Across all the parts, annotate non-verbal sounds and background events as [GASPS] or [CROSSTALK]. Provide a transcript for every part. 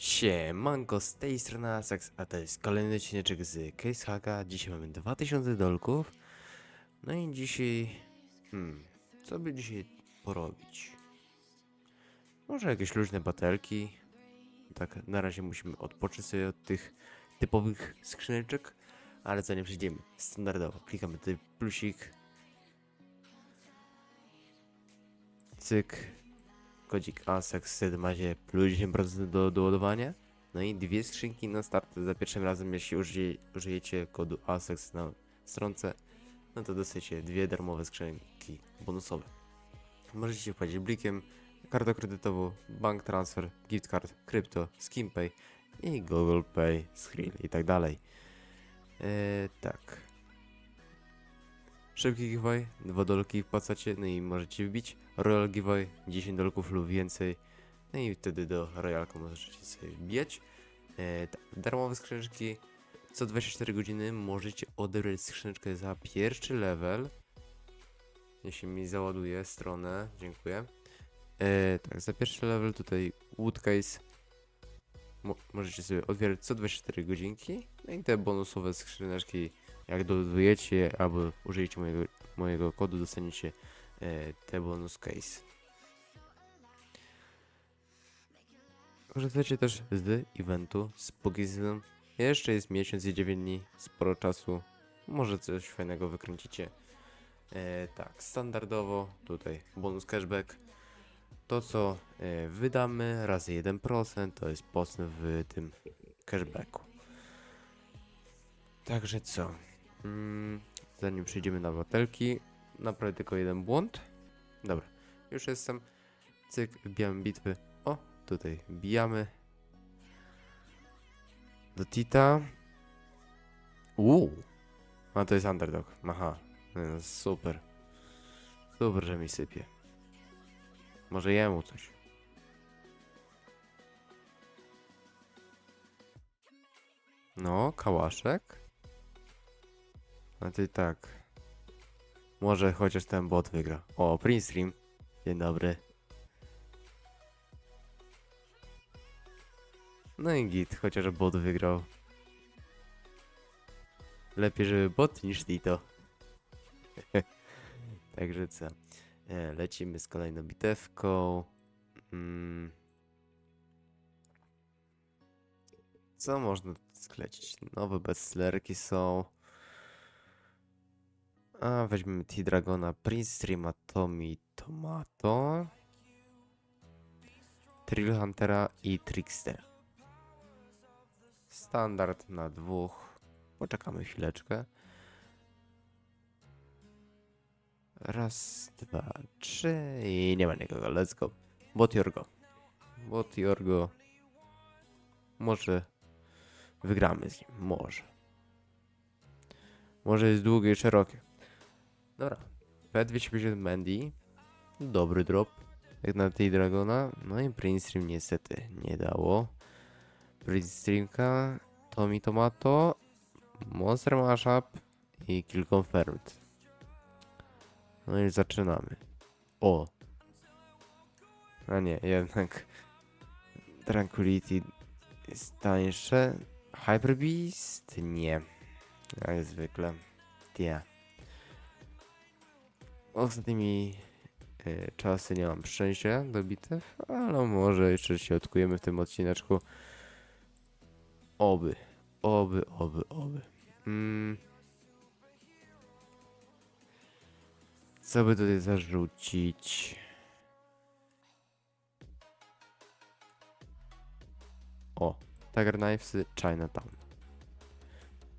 Siemanko, z tej strony Asax, a to jest kolejny odcineczek z Case Hacka. Dzisiaj mamy 2000 dolków. No i dzisiaj... Hmm, co by dzisiaj porobić? Może jakieś luźne batelki. Tak, na razie musimy odpocząć sobie od tych typowych skrzyneczek. Ale zanim przejdziemy, standardowo klikamy tutaj plusik. Cyk, kodzik ASAX wtedy macie plus 10% do doładowania. No i dwie skrzynki na start za pierwszym razem, jeśli użyje, użyjecie kodu ASAX na stronce, no to dostajecie dwie darmowe skrzynki bonusowe. Możecie wpłacić blikiem, kartą kredytową, bank transfer, gift card, krypto, skimpay i Google Pay, Skrill i tak dalej. Eee, tak. Szybki giveaway, 2 dolki wpłacacie, no i możecie wbić. Royal giveaway, 10 dolków lub więcej. No i wtedy do Royalka możecie sobie wbijać. E, tak, darmowe skrzyneczki. Co 24 godziny możecie odebrać skrzyneczkę za pierwszy level. Jeśli mi załaduje stronę, dziękuję. E, tak, za pierwszy level tutaj Woodcase. Mo możecie sobie otwierać co 24 godzinki. No i te bonusowe skrzyneczki jak dodujecie albo użyjecie mojego, mojego kodu, dostaniecie e, te bonus case. Korzystacie też z eventu Pogizem. Jeszcze jest miesiąc i 9 dni, sporo czasu. Może coś fajnego wykręcicie. E, tak, standardowo tutaj bonus cashback. To co e, wydamy razy 1% to jest postęp w tym cashbacku. Także co? Mm, zanim przejdziemy na batelki, naprawdę tylko jeden błąd. Dobra, już jestem. Cyk, wbijamy bitwy. O, tutaj wbijamy. Do Tita. Uuu. A to jest underdog. Aha. Super. Super, że mi sypie. Może jemu coś. No, kałaszek. A ty tak. Może chociaż ten bot wygra. O, Prince Stream. Dzień dobry. No i git, chociaż bot wygrał. Lepiej, żeby bot niż Tito. [LAUGHS] Także co? E, lecimy z kolejną bitewką. Mm. Co można sklecić? Nowe bestsellerki są. A, weźmiemy T-Dragona, Prince Streama, Tommy, Tomato, Trill Huntera i Trickstera. Standard na dwóch. Poczekamy chwileczkę. Raz, dwa, trzy i nie ma nikogo. Let's go. Bot Jorgo. Bot Jorgo. Może wygramy z nim. Może. Może jest długie i szerokie. Dobra. P250 Mandy. Dobry drop. Jak na tej Dragona. No i Prince Stream niestety nie dało. Prince Streamka. Tommy Tomato. Monster Mashup. I Kill Confirmed. No i zaczynamy. O. A nie, jednak. [LAUGHS] Tranquility jest tańsze. Hyper Beast? Nie. Jak zwykle. Yeah. Ostatnimi e, czasy nie mam szczęścia do bitew, ale może jeszcze się odkujemy w tym odcineczku. Oby, oby, oby, oby. Mm. Co by tutaj zarzucić? O, Tiger Knivesy Chinatown.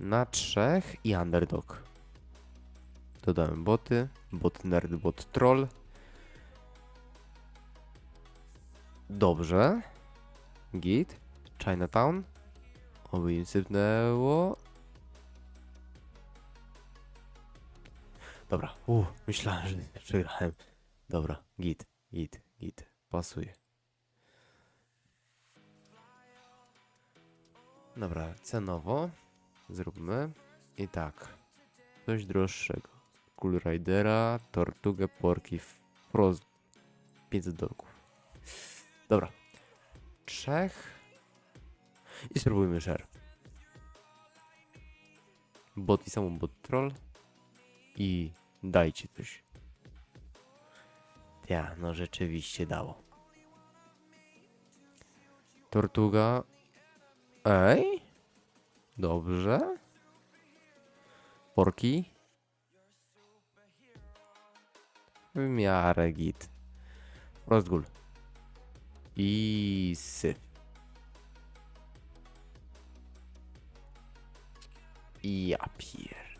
Na trzech i underdog. Dodałem boty. Bot nerd, bot troll. Dobrze. Git. Chinatown. Oby im sypnęło. Dobra. Uh, myślałem, że przegrałem. Dobra. Git. Git. Git. Pasuje. Dobra. Cenowo. Zróbmy. I tak. Coś droższego. Cool Ridera, Tortugę, Porki, Frost. 500 dolków. Dobra. Trzech I spróbujmy share. Bot i samo bot troll. I dajcie coś. Ja, no rzeczywiście dało. Tortuga. Ej? Dobrze. Porki. W miarę git. Rozgul. I syf. Ja pier.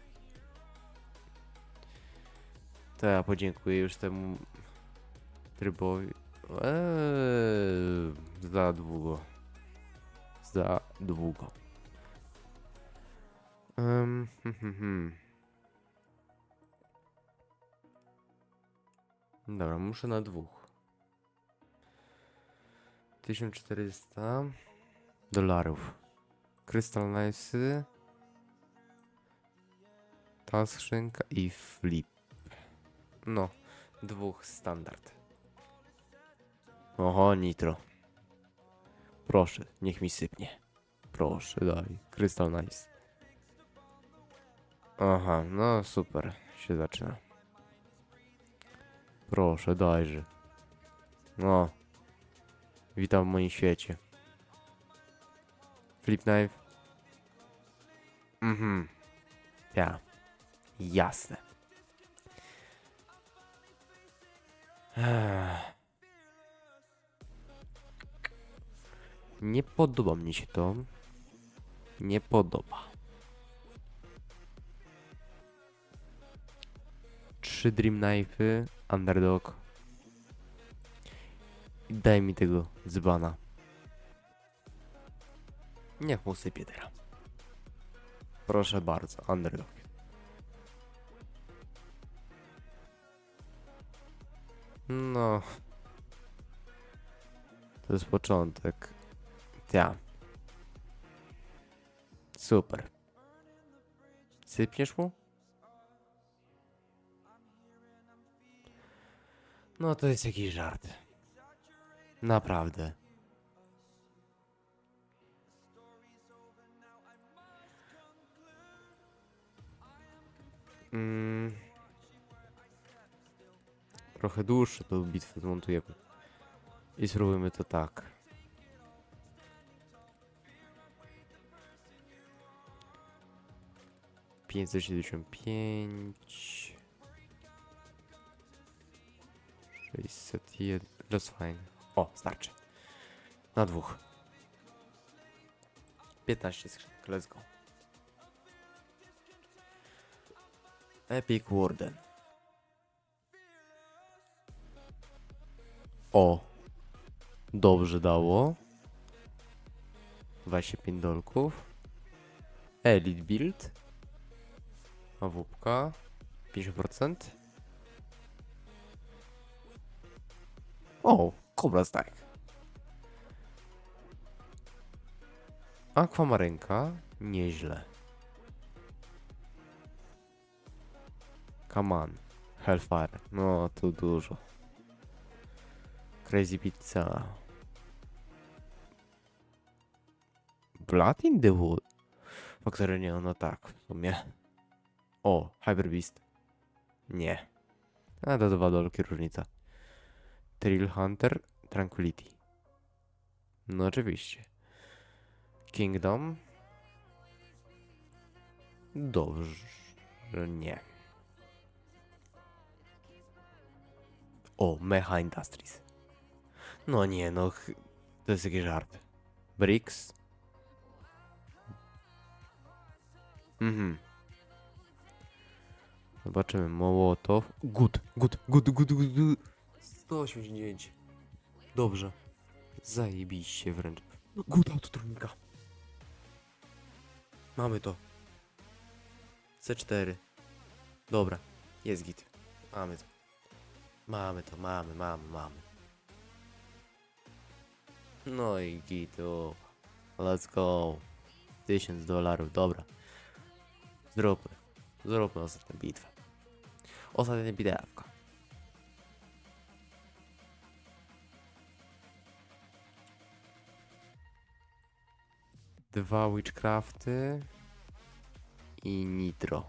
To ja podziękuję już temu trybowi. Eee, za długo. Za długo. Um, hmm, hmm, hmm. Dobra, muszę na dwóch. 1400 dolarów. Crystal Knivesy. Ta skrzynka i flip. No, dwóch standard. Oho, nitro. Proszę, niech mi sypnie. Proszę, daj. Crystal Nice. Aha, no super. Się zaczyna. Proszę, dajże. No. Witam w moim świecie. Flip knife. Mhm. Ja. Jasne. Nie podoba mi się to. Nie podoba. Trzy Dream Knife'y, Underdog. I daj mi tego dzbana. Niech mu sypie teraz. Proszę bardzo, Underdog. No. To jest początek. Ja. Super. Sypniesz mu? No to jest jakiś żart. Naprawdę. Mm. Trochę dłuższe tą bitwę zmontujemy. I spróbujmy to tak. Pięćset siedemdziesiąt pięć. 601. Just fine. O, starczy. Na dwóch. 15 skrzynek, let's go. Epic Warden. O. Dobrze dało. 25 dolków. Elite Build. AWP. 50%. O, Cobra Stack. Aquamarynka, nieźle. Come on. Hellfire, no tu dużo. Crazy Pizza. Blood in the Wood. Faktory nie, no tak, w sumie. O, Hyper Beast. Nie. A to dwa dolki różnica. Thrill Hunter, Tranquility. No oczywiście. Kingdom. Dobrze, nie. O, Mecha Industries. No nie, no to jest jakiś żart. Bricks. Mhm. Zobaczymy. Mołotow. Good, good, good, good, good, good. 189. Dobrze. Zajebiście wręcz. No, good autotronika. Mamy to. C4. Dobra. Jest git. Mamy to. Mamy to, mamy, mamy, mamy. No i git, o. Let's go. 1000 dolarów, dobra. Zróbmy. Zróbmy ostatnią bitwę. Ostatnia bitewka. Dwa Witchcrafty i Nitro.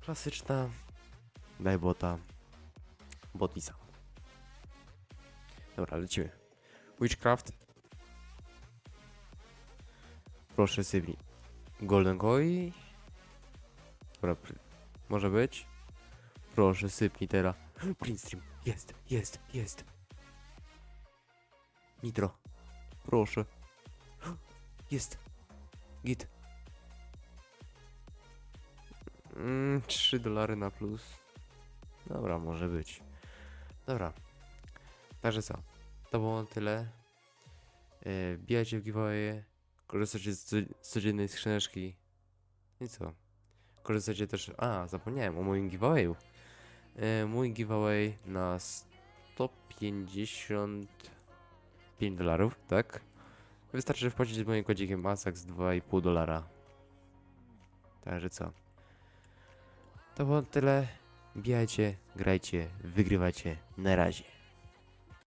Klasyczna, daj bota, bot i sam. Dobra, lecimy. Witchcraft. Proszę sypnij. Golden Koi. Dobra, może być. Proszę sypnij teraz. [GASPS] Printstream. Jest, jest, jest. Nitro. Proszę. Jest. Git. Mm, 3 dolary na plus. Dobra, może być. Dobra. Także co? To było tyle. Yy, bijajcie w giveaway. Korzystajcie z, co- z codziennej skrzyneczki. I co? Korzystajcie też... A, zapomniałem o moim giveawayu. Yy, mój giveaway na 155 dolarów, tak? Wystarczy wpłacić z moim kodzikiem Masax 2,5 dolara. Także co? To było tyle. Bijajcie, grajcie, wygrywajcie. Na razie.